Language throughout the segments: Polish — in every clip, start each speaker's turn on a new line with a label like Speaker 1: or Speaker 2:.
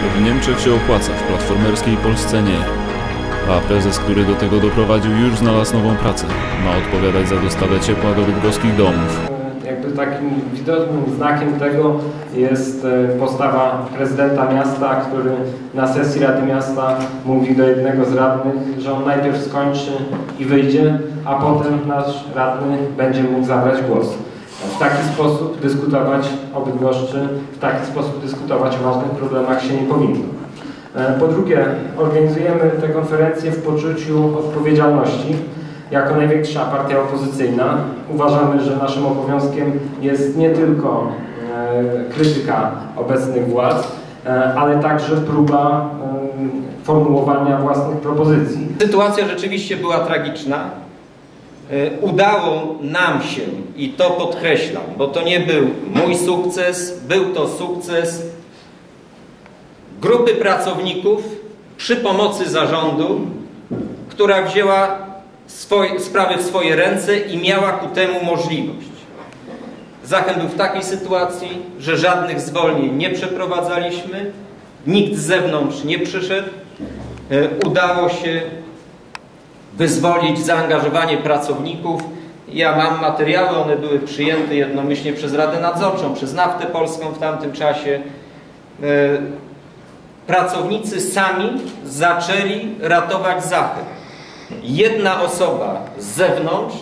Speaker 1: W Niemczech się opłaca, w platformerskiej Polsce nie. A prezes, który do tego doprowadził, już znalazł nową pracę. Ma odpowiadać za dostawę ciepła do bydgoskich domów.
Speaker 2: Jakby takim widocznym znakiem tego jest e, postawa prezydenta miasta, który na sesji Rady Miasta mówi do jednego z radnych, że on najpierw skończy i wyjdzie, a potem nasz radny będzie mógł zabrać głos. W taki sposób dyskutować o Bydgoszczy, w taki sposób dyskutować o ważnych problemach się nie powinno. E, Po drugie, organizujemy tę konferencję w poczuciu odpowiedzialności. Jako największa partia opozycyjna uważamy, że naszym obowiązkiem jest nie tylko e, krytyka obecnych władz, e, ale także próba formułowania własnych propozycji.
Speaker 3: Sytuacja rzeczywiście była tragiczna. E, Udało nam się, i to podkreślam, bo to nie był mój sukces, był to sukces grupy pracowników przy pomocy zarządu, która wzięła swoje, sprawy w swoje ręce i miała ku temu możliwość. Zachem był w takiej sytuacji, że żadnych zwolnień nie przeprowadzaliśmy, nikt z zewnątrz nie przyszedł. E, Udało się wyzwolić zaangażowanie pracowników. Ja mam materiały, one były przyjęte jednomyślnie przez Radę Nadzorczą, przez Naftę Polską w tamtym czasie. E, Pracownicy sami zaczęli ratować Zachę. Jedna osoba z zewnątrz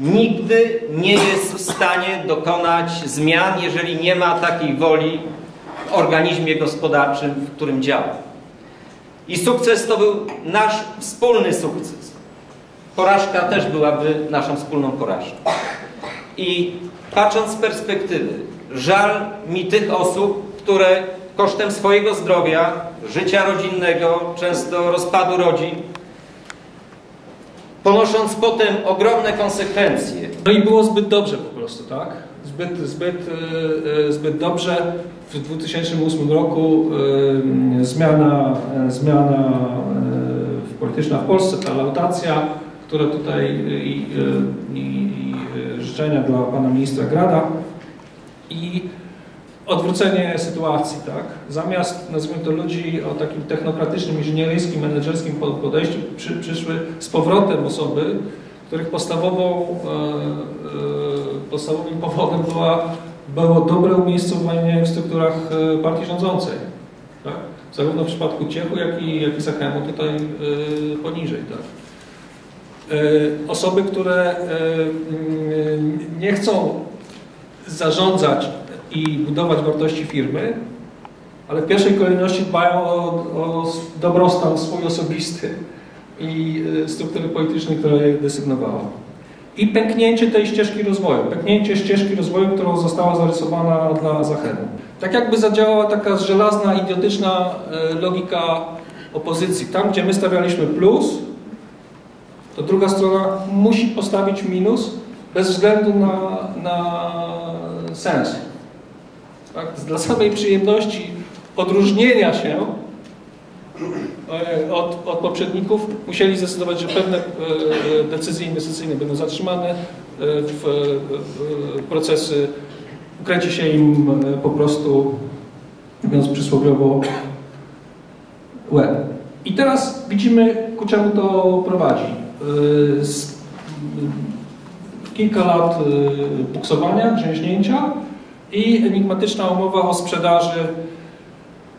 Speaker 3: nigdy nie jest w stanie dokonać zmian, jeżeli nie ma takiej woli w organizmie gospodarczym, w którym działa. I sukces to był nasz wspólny sukces. Porażka też byłaby naszą wspólną porażką. I patrząc z perspektywy, żal mi tych osób, które kosztem swojego zdrowia, życia rodzinnego, często rozpadu rodzin, ponosząc potem ogromne konsekwencje,
Speaker 4: No i było zbyt dobrze po prostu, tak? Zbyt, zbyt, e, e, zbyt dobrze. W 2008 roku e, zmiana, zmiana polityczna w Polsce, ta laudacja, która tutaj i, i, i życzenia dla pana ministra Grada i odwrócenie sytuacji, tak? Zamiast, nazwijmy to, ludzi o takim technokratycznym, inżynieryjskim, menedżerskim po- podejściu, przy, przyszły z powrotem osoby, których podstawową, e, e, podstawowym powodem była, było dobre umiejscowienie w strukturach e, partii rządzącej. Tak? Zarówno w przypadku Ciechu, jak i, jak i Zachemu tutaj poniżej. Tak? Osoby, które mm, nie chcą zarządzać i budować wartości firmy, ale w pierwszej kolejności dbają o, o dobrostan swój osobisty i e, struktury politycznej, która je desygnowała. I pęknięcie tej ścieżki rozwoju, pęknięcie ścieżki rozwoju, która została zarysowana dla Zachenu. Tak jakby zadziałała taka żelazna, idiotyczna e, logika opozycji. Tam, gdzie my stawialiśmy plus, to druga strona musi postawić minus bez względu na, na sens. Tak? Dla samej przyjemności odróżnienia się od, od poprzedników musieli zdecydować, że pewne e, e, decyzje inwestycyjne będą zatrzymane, e, w, procesy ukręci się im e, po prostu, mówiąc przysłowiowo, łeb. I teraz widzimy, ku czemu to prowadzi. E, Kilka lat e, buksowania, grzęźnięcia i enigmatyczna umowa o sprzedaży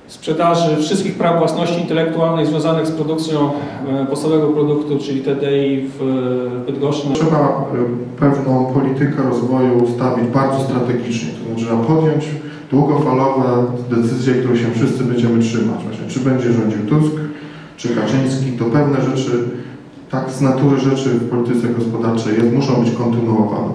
Speaker 4: sprzedaży wszystkich praw własności intelektualnej związanych z produkcją e, podstawowego produktu, czyli TDI w e, Bydgoszczy.
Speaker 5: Trzeba y, pewną politykę rozwoju ustawić bardzo strategicznie, to znaczy trzeba podjąć długofalowe decyzje, których się wszyscy będziemy trzymać. Właśnie, czy będzie rządził Tusk, czy Kaczyński, to pewne rzeczy, tak z natury rzeczy w polityce gospodarczej jest, muszą być kontynuowane.